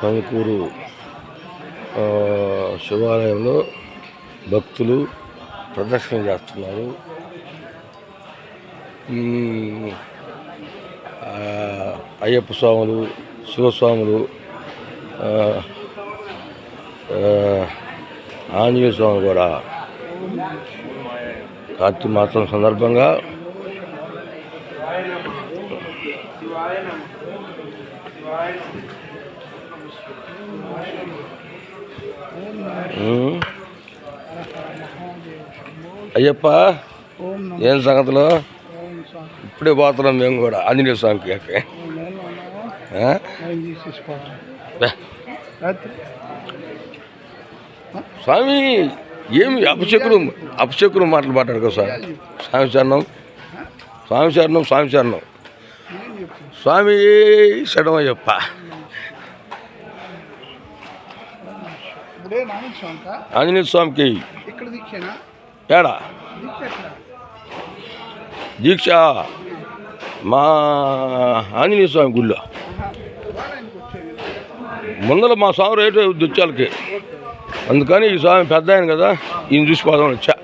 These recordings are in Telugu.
కంకూరు శివాలయంలో భక్తులు ప్రదర్శన చేస్తున్నారు. ఈ అయ్యప్ప స్వాములు శివస్వాములు ఆంజనేయ స్వామి కూడా కార్తీక మాసం సందర్భంగా అయ్యప్ప ఏం సంగతులు? ఇప్పుడే పోతున్నాం మేము కూడా ఆంజనేయ స్వామికి స్వామి ఏమి అపశకులు అపశకులు మాటలు మాట్లాడుకో స్వామి స్వామి శరణం స్వామి శరణం స్వామి శరణం. స్వామి శరణమయ్యప్ప అయ్యప్ప నాని స్వామిక ఆంజనేయ స్వామికి ఏడా? దీక్ష మా ఆంజనేయ స్వామి గుళ్ళో. ముందర మా స్వామి రేటు దుచ్చాలకి. అందుకని ఈ స్వామి పెద్ద ఆయన కదా ఈయన చూసి పోదామని వచ్చా.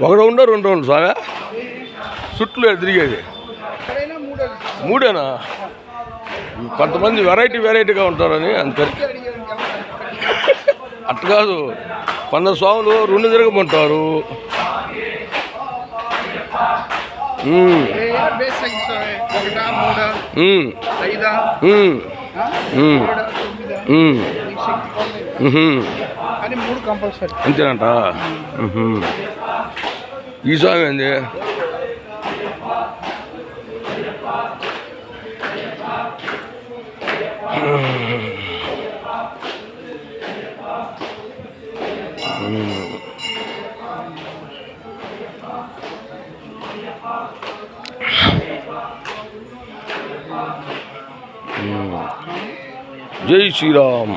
ఒకడు ఉండో రెండు ఉండు స్వామి. చుట్టూ తిరిగేది. మూడేనా? కొంతమంది వెరైటీ వెరైటీగా ఉంటారని అంతే? అట్ట కాదు. కొందరు స్వాములు రెండు తిరగమంటారు. ఉమ్, ఏ Mm-hmm. जय श्री राम।